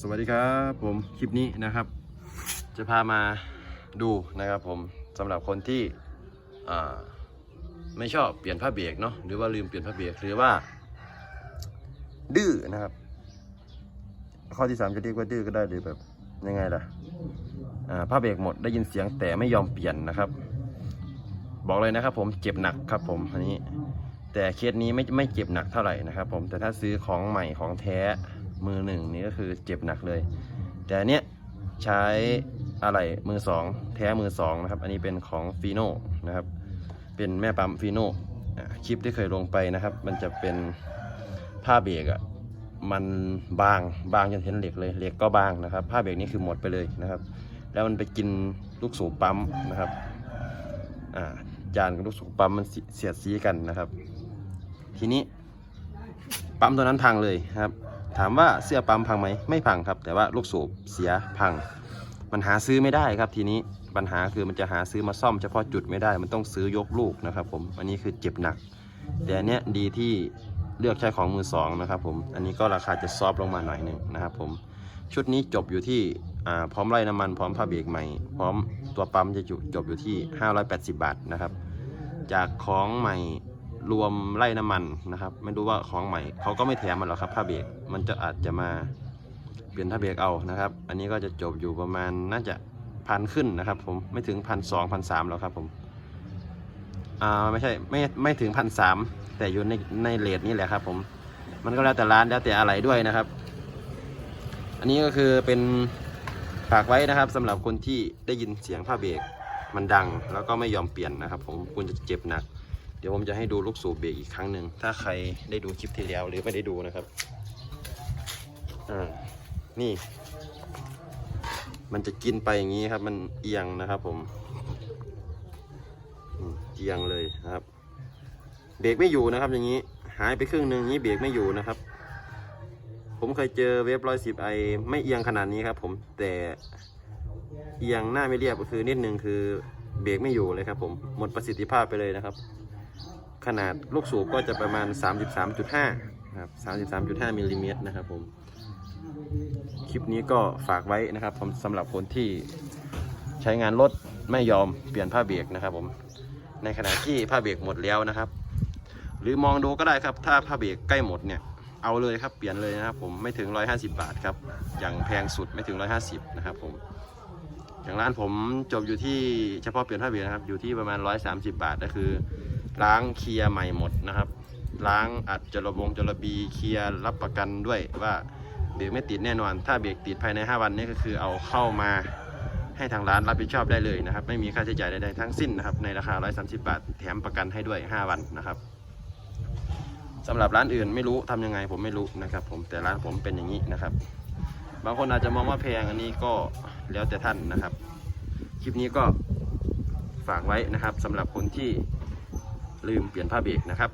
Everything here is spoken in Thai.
สวัสดีครับผมคลิปนี้นะครับ จะพามาดูนะครับผมสำหรับคนที่ไม่ชอบเปลี่ยนผ้าเบรกเนาะหรือว่าลืมเปลี่ยนผ้าเบรกหรือว่า ดื้อนะครับ ข้อที่สามจะเรียกว่าดื้อก็ได้หรือแบบยังไงล่ะผ้าเบรกหมดได้ยินเสียงแต่ไม่ยอมเปลี่ยนนะครับ บอกเลยนะครับ ผมเจ็บหนักครับผมอันนี้ แต่เคสนี้ไม่ไม่เจ็บหนักเท่าไหร่นะครับ ผมแต่ถ้าซื้อของใหม่ของแท้ มือหนึ่งนี่ก็คือเจ็บหนักเลย แต่อันเนี้ยใช้อะไรมือสองแท้มือสองนะครับ อันนี้เป็นของฟีโน่นะครับ เป็นแม่ปั๊มฟีโน่คลิปที่เคยลงไปนะครับ มันจะเป็นผ้าเบรกอะมันบางบางจนเห็นเหล็กเลยเหล็กก็บางนะครับ ผ้าเบรกนี่คือหมดไปเลยนะครับ แล้วมันไปกินลูกสูบปั๊มนะครับอ่าจานกับลูกสูบปั๊มมันเสีเสียดสีกันนะครับ ทีนี้ปั๊มตัวนั้นพังเลยครับ ถามว่าเสื้อปั๊มพังไหมไม่พังครับ แต่ว่าลูกสูบเสียพัง มันหาซื้อไม่ได้ครับทีนี้ปัญหาคือมันจะหาซื้อมาซ่อมเฉพาะจุดไม่ได้ มันต้องซื้อยกลูกนะครับผมอันนี้คือเจ็บหนัก แต่อันเนี้ยดีที่เลือกใช้ของมือสองนะครับผมอันนี้ก็ราคาจะซอฟลงมาหน่อยหนึ่งนะครับผมชุดนี้จบอยู่ที่พร้อมไล่น้ำมันพร้อมผ้าเบรกใหม่ พร้อมตัวปั๊มจะจบอยู่ที่ 580 บาทนะครับ จากของใหม่ รวมไล่น้ำมันนะครับ ไม่รู้ว่าของใหม่เขาก็ไม่แถมมันหรอกครับผ้าเบรกมันจะอาจจะมาเปลี่ยนผ้าเบรกเอานะครับ อันนี้ก็จะจบอยู่ประมาณน่าจะพันขึ้นนะครับ ผมไม่ถึงพันสองพันสามหรอกครับผมอ่าไม่ใช่ไม่ไม่ถึงพันสามแต่อยู่ในในเลทนี้แหละครับ ผมมันก็แล้วแต่ร้านแล้วแต่อะไรด้วยนะครับ อันนี้ก็คือเป็นฝากไว้นะครับสำหรับคนที่ได้ยินเสียงผ้าเบรกมันดังแล้วก็ไม่ยอมเปลี่ยนนะครับ ผมคุณจะเจ็บหนัก ดี๋ยวผมจะให้ดูลูกสูบเบรกอีกครั้งหนึ่ง ถ้าใครได้ดูคลิปที่แล้วหรือไม่ได้ดูนะครับ อ่า นี่ มันจะกินไปอย่างนี้ครับ มันเอียงนะครับ ผมเอียงเลยนะครับ เบรกไม่อยู่นะครับ อย่างนี้ หายไปครึ่งหนึ่งนี้เบรกไม่อยู่นะครับ ผมเคยเจอเวฟร้อยสิบไอไม่เอียงขนาดนี้ครับ ผม แต่เอียงหน้าไม่เรียบก็คือนิดนึงคือเบรกไม่อยู่เลยครับผมหมดประสิทธิภาพไปเลยนะครับ ขนาดลูกสูบก็จะประมาณ 33.5นะครับ33.5มิลลิเมตรนะครับผม คลิปนี้ก็ฝากไว้นะครับผมสำหรับคนที่ใช้งานรถไม่ยอมเปลี่ยนผ้าเบรกนะครับผม ในขณะที่ผ้าเบรกหมดแล้วนะครับ หรือมองดูก็ได้ครับ ถ้าผ้าเบรกใกล้หมดเนี่ยเอาเลยครับเปลี่ยนเลยนะครับผมไม่ถึง 150 บาทครับ อย่างแพงสุดไม่ถึง 150 นะครับผมอย่างร้านผมจบอยู่ที่เฉพาะเปลี่ยนผ้าเบรกนะครับอยู่ที่ประมาณ 130 บาทก็คือ ล้างเคลียร์ใหม่หมดนะครับ ล้างอัดจระบงจระบีเคลียร์รับประกันด้วยว่าเบรกไม่ติดแน่นอน ถ้าเบรกติดภายใน 5 วันนี้ก็คือเอาเข้ามาให้ทางร้านรับผิดชอบได้เลยนะครับ ไม่มีค่าใช้จ่ายใดๆทั้งสิ้นนะครับ ในราคา 130 บาท แถมประกันให้ด้วย 5 วันนะครับสำหรับร้านอื่นไม่รู้ทำยังไงผมไม่รู้นะครับ ผมแต่ร้านผมเป็นอย่างนี้นะครับ บางคนอาจจะมองว่าแพงอันนี้ก็แล้วแต่ท่านนะครับ คลิปนี้ก็ฝากไว้นะครับสำหรับคนที่ ลืมเปลี่ยนผ้าเบรกนะครับ